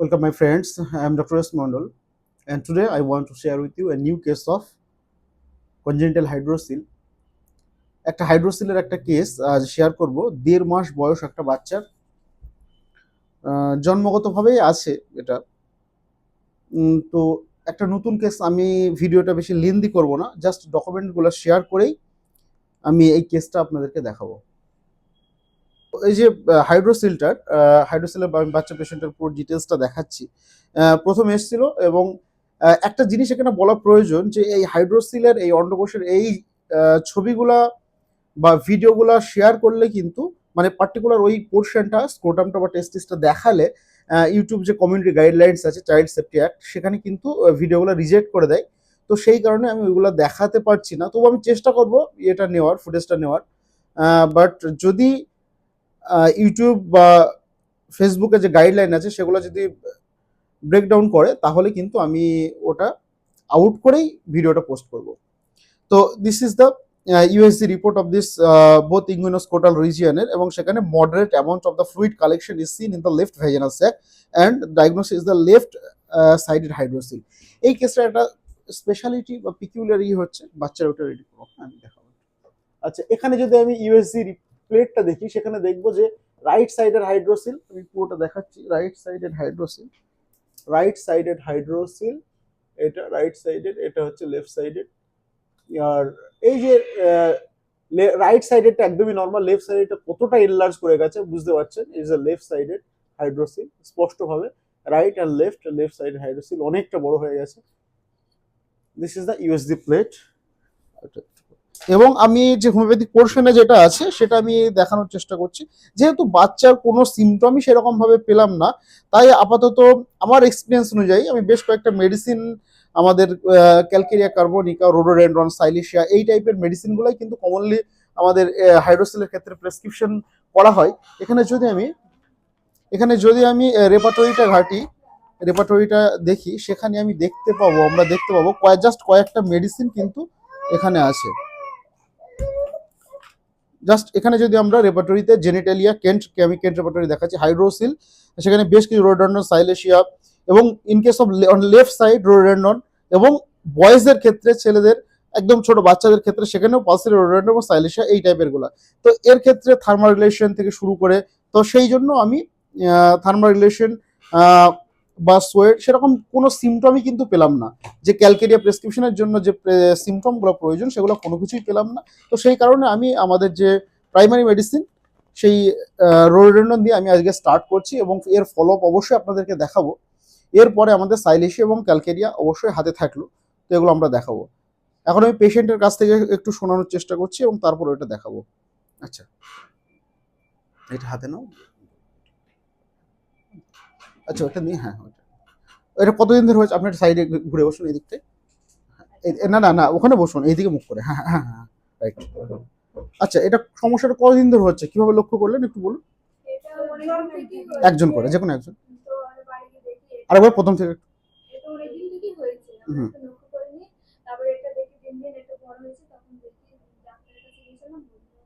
Welcome, my friends. I am Dr. S. Mondal, and today I want to share with you a new case of congenital hydrocele. একটা হাইড্রোসিলের একটা case আজ share করব দেড় মাস বয়স একটা বাচ্চার জন্মগতভাবেই আছে এটা তো একটা নতুন কেস আমি ভিডিওটা বেশি লেন্দি করব না জাস্ট ডকুমেন্টগুলো শেয়ার করেই আমি এই কেসটা আপনাদেরকে দেখাবো এই যে হাইড্রোসিলটার হাইড্রোসিলের বাচ্চা পেশেন্টের পুরো ডিটেলসটা দেখাচ্ছি। প্রথম এসেছিল এবং একটা জিনিস এখানে বলা প্রয়োজন যে, এই হাইড্রোসিলের এই অন্ডকোষের এই ছবিগুলা বা ভিডিওগুলা শেয়ার করলে কিন্তু মানে পার্টিকুলার ওই পোর্শনটা স্ক্রোটামটা বা টেস্টিসটা দেখালে ইউটিউব যে কমিউনিটি গাইডলাইন্স আছে চাইল্ড সেফটি অ্যাক্ট সেখানে কিন্তু ভিডিওগুলো রিজেক্ট করে দেয়। তো সেই কারণে আমি ওইগুলো দেখাতে পারছি না। তবু আমি চেষ্টা করব এটা নেওয়ার ফুটেজটা নেওয়ার। বাট যদি ইউটিউব বা ফেসবুকে যে গাইডলাইন আছে, সেগুলো যদি ব্রেকডাউন করে, তাহলে কিন্তু আমি ওটা আউট করেই ভিডিওটা পোস্ট করব। তো this is the USG report of this both inguinoscrotal রিজিয়নের এবং সেখানে moderate amount of the fluid collection is seen in the left vaginal sac and diagnosis is the left sided hydrocele এই কেসটা একটা speciality বা পিকিউলারি হচ্ছে, বাচ্চার ওটা রেডি করো আমি দেখাবো। আচ্ছা এখানে যদি আমি ইউএসজি প্লেটটা দেখি, সেখানে দেখব যে রাইট সাইডের হাইড্রোসিল আমি পুরোটা দেখাচ্ছি right sided hydrocele right sided hydrocele এটা রাইট সাইডেড এটা হচ্ছে লেফট সাইডেড আর এই যে রাইট সাইডেরটা একদমই নর্মাল লেফট সাইডেরটা কতটা এনলার্জ করে গেছে বুঝতে পারছেন? Is a left sided hydrocele স্পষ্টভাবে right and left left side hydrocele অনেকটা বড় হয়ে গেছে। This is the USD plate এবং আমি যে হোমিওপ্যাথিক পোর্শনে যেটা আছে, সেটা আমি দেখানোর চেষ্টা করছি। যেহেতু বাচ্চার কোনো সিমটমই সেরকম ভাবে পেলাম না, তাই আপাতত আমার এক্সপিরিয়েন্স অনুযায়ী আমি বেশ কয়েকটা মেডিসিন আমাদের ক্যালকেরিয়া কার্বনিকা রোডোডেন্ড্রন সাইলিশিয়া এই টাইপের মেডিসিনগুলোই কিন্তু কমনলি আমাদের হাইড্রোসেলের ক্ষেত্রে প্রেসক্রিপশন করা হয়। এখানে যদি আমি, এখানে যদি আমি রেপাটরিটা ঘাটি রেপাটরিটা দেখি, সেখানে আমি দেখতে পাবো, আমরা দেখতে পাবো কয়েক জাস্ট কয়েকটা মেডিসিন কিন্তু এখানে আছে। জাস্ট এখানে যদি আমরা রেপাটরিতে জেনিটালিয়া কেন্ট আমি কেন্ট রেপাটরি দেখাচ্ছি হাইড্রোসিল সেখানে বেশ কিছু রোডেন্ডন সাইলেশিয়া এবং in case of left side রোডেন্ডন এবং বয়েজদের ক্ষেত্রে ছেলেদের, একদম ছোট বাচ্চাদের ক্ষেত্রে সেখানেও পালসের রোডেন্ডন এবং সাইলেশিয়া এই টাইপেরগুলা। তো এর ক্ষেত্রে থার্মাল রিলেশন থেকে শুরু করে, তো সেই জন্য আমি থার্মাল রিলেশন বা সোয়েট, সেরকম কোনো সিমটমই কিন্তু পেলাম না। যে ক্যালকেরিয়া প্রেসক্রিপশনের জন্য যে সিমটমগুলো প্রয়োজন, সেগুলো কোনো কিছুই পেলাম না। তো সেই কারণে আমি আমাদের যে প্রাইমারি মেডিসিন সেই রোডেন্ডন দিয়ে আমি আজকে স্টার্ট করছি এবং এর ফলো আপ অবশ্যই আপনাদেরকে দেখাবো। এরপরে আমাদের সাইলেশি এবং ক্যালকেরিয়া অবশ্যই হাতে থাকল, তো এগুলো আমরা দেখাবো। এখন আমি পেশেন্টের কাছ থেকে একটু শোনানোর চেষ্টা করছি এবং তারপর ওটা দেখাবো। আচ্ছা। এটা হাতে নাও। আচ্ছা ওটা নিয়ে হ্যাঁ ওটা। এটা কতদিন ধরে হয়েছে? আপনার সাইডে ঘুরে বসুন এই দিকতে না না না ওখানে বসুন এইদিকে মুখ করে। হ্যাঁ হ্যাঁ হ্যাঁ রাইট আচ্ছা এটা সমস্যাটা কতদিন ধরে হচ্ছে? কীভাবে লক্ষ্য করলেন? একটু বলুন। একজন করে, যে কোনো একজন। আরেকবার প্রথম থেকে হুম। তো লক্ষ্য করিনি। তারপরে এটা দেখি দিন দিন একটু বড় হয়েছে, তখন দেখি ডাক্তারের কাছে গিয়েছিলাম, বলল,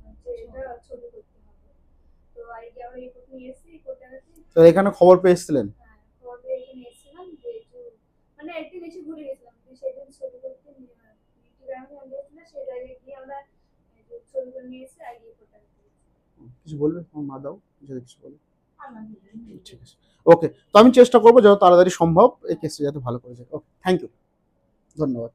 আহ, যে এটা ছবি করতে হবে। তো আজকে আমরা রিপোর্ট নিয়ে এসেছি, রিপোর্ট দেখাচ্ছি। তো এখানে খবর পেয়ে এসেছিলেন? হ্যাঁ, মানে একদিন এসে ঘুরে গেছিলাম। সেদিন ছবি করতে কিছু বলবে? আমার মা দাও যদি কিছু বলে। ঠিক আছে। ওকে তো আমি চেষ্টা করব যত তাড়াতাড়ি সম্ভব এই কেসটা যাতে ভালো করে যায়। ওকে থ্যাংক ইউ ধন্যবাদ।